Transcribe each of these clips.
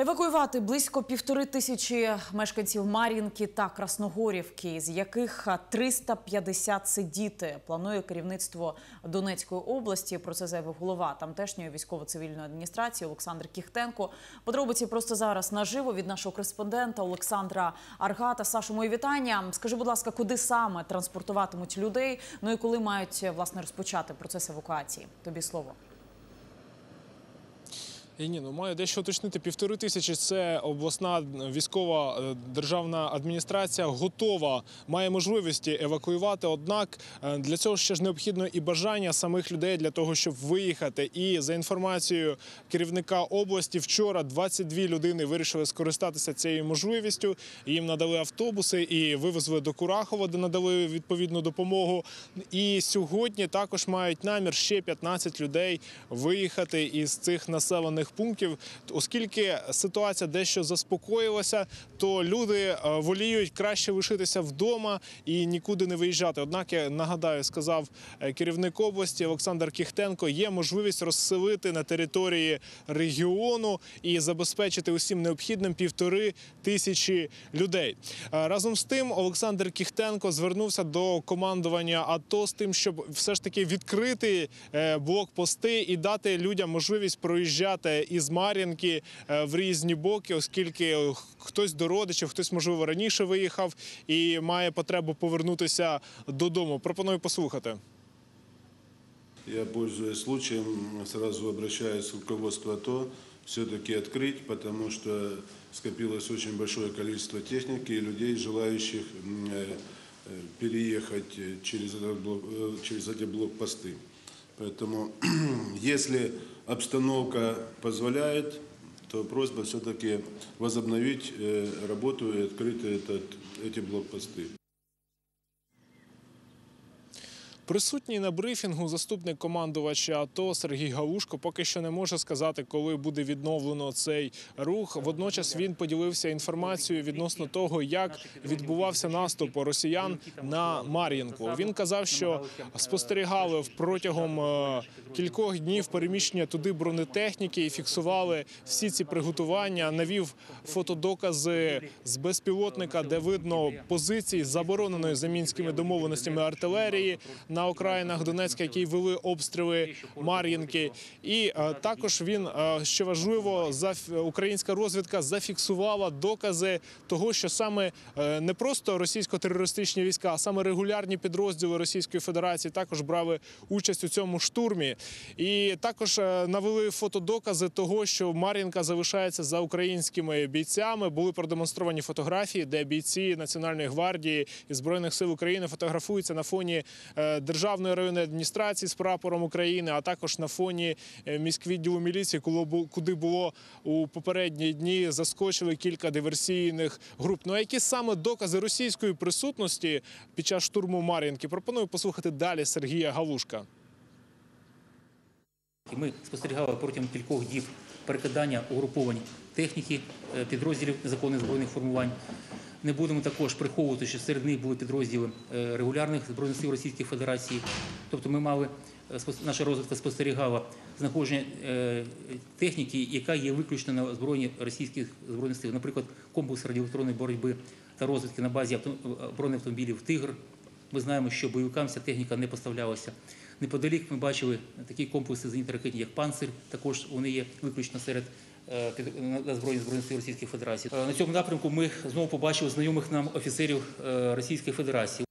Евакуювати близько півтори тисячі мешканців Мар'їнки та Красногорівки, з яких 350 – це діти, планує керівництво Донецької області. Про це заявив голова тамтешньої військово-цивільної адміністрації Олександр Кіхтенко. Подробиці просто зараз наживо від нашого кореспондента Олександра Аргата. Сашу, мої вітання. Скажи, будь ласка, куди саме транспортуватимуть людей? Ну і коли мають власне розпочати процес евакуації? Тобі слово. Ні, ну маю дещо уточнити. Півтори тисячі це обласна військова е, державна адміністрація готова, має можливості евакуювати. Однак е, для цього ще ж необхідно і бажання самих людей для того, щоб виїхати. І за інформацією керівника області, вчора 22 людини вирішили скористатися цією можливістю. Їм надали автобуси і вивезли до Курахова, де надали відповідну допомогу. І сьогодні також мають намір ще 15 людей виїхати із цих населених пунктів, оскільки ситуація дещо заспокоїлася, то люди е, воліють краще лишитися вдома і нікуди не виїжджати. Однак я нагадаю, сказав е, керівник області Олександр Кіхтенко, є можливість розселити на території регіону і забезпечити усім необхідним півтори тисячі людей. Е, Разом з тим, Олександр Кіхтенко звернувся до командування АТО з тим, щоб все ж таки відкрити блокпости і дати людям можливість проїжджати із Мар'їнки е, в різні боки, оскільки хтось до родичів, хтось можливо раніше виїхав і має потребу повернутися додому. Пропоную послухати. Я, пользуясь случаем, сразу обращаюсь к руководству АТО все-таки открыть, потому что скопилось очень большое количество техники и людей, желающих м, э, э, переехать э, через, этот блок- э, через эти блокпосты. Поэтому, если обстановка позволяет, то просьба все-таки возобновить э, работу и открыть этот, эти блокпосты. Присутній на брифінгу заступник командувача АТО Сергій Галушко поки що не може сказати, коли буде відновлено цей рух. Водночас він поділився інформацією відносно того, як відбувався наступ росіян на Мар'їнку. Він казав, що спостерігали протягом е, кількох днів переміщення туди бронетехніки і фіксували всі ці приготування. Навів фотодокази з безпілотника, де видно позиції забороненої за мінськими домовленостями артилерії на окраїнах Донецька, які вели обстріли Мар'їнки. І е, також він, е, що важливо, українська розвідка зафіксувала докази того, що саме е, не просто російсько-терористичні війська, а саме регулярні підрозділи Російської Федерації також брали участь у цьому штурмі. І також навели фотодокази того, що Мар'їнка залишається за українськими бійцями. Були продемонстровані фотографії, де бійці Національної гвардії і збройних сил України фотографуються на фоні державної районної адміністрації з прапором України, а також на фоні е, міськвідділу міліції, куди було у попередні дні заскочили кілька диверсійних груп. Ну а які саме докази російської присутності під час штурму Мар'їнки? Пропоную послухати далі Сергія Галушка. І Ми спостерігали протягом кількох діб перекидання угруповань техніки, е, підрозділів незаконних збройних формувань. Не будемо також приховувати, що серед них були підрозділи е, регулярних збройних сил Російської Федерації. Тобто ми мали, е, наша розвідка спостерігала знаходження е, техніки, яка є виключно на озброєнні російських збройних сил. Наприклад, комплекс радіоелектронної боротьби та розвідки на базі авто- бронеавтомобілів «Тигр», ми знаємо, що бойовикам ця техніка не поставлялася. Неподалік ми бачили такі комплекси зенітно-ракетні, як «Панцир», також вони є виключно серед на збройних збройних сил Російської Федерації. Е, На цьому напрямку ми знову побачили знайомих нам офіцерів е, Російської Федерації.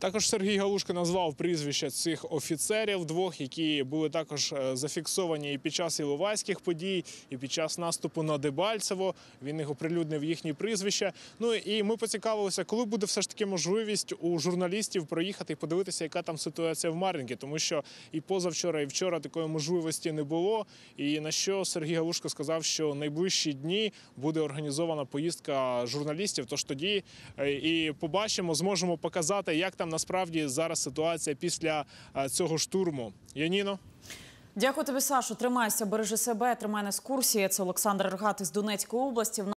Також Сергій Галушко назвав прізвища цих офіцерів двох, які були також е, зафіксовані і під час іловайських подій, і під час наступу на Дебальцево. Він їх оприлюднив їхні прізвища. Ну і ми поцікавилися, коли буде все ж таки можливість у журналістів проїхати і подивитися, яка там ситуація в Мар'їнці, тому що і позавчора, і вчора такої можливості не було. І на що Сергій Галушко сказав, що найближчі дні буде організована поїздка журналістів. Тож тоді е, і побачимо, зможемо показати, як там насправді зараз ситуація після е, цього штурму. Яніно. Дякую тобі, Сашу. Тримайся, бережи себе, тримай нас в курсі. Це Олександр Рогат із Донецької області.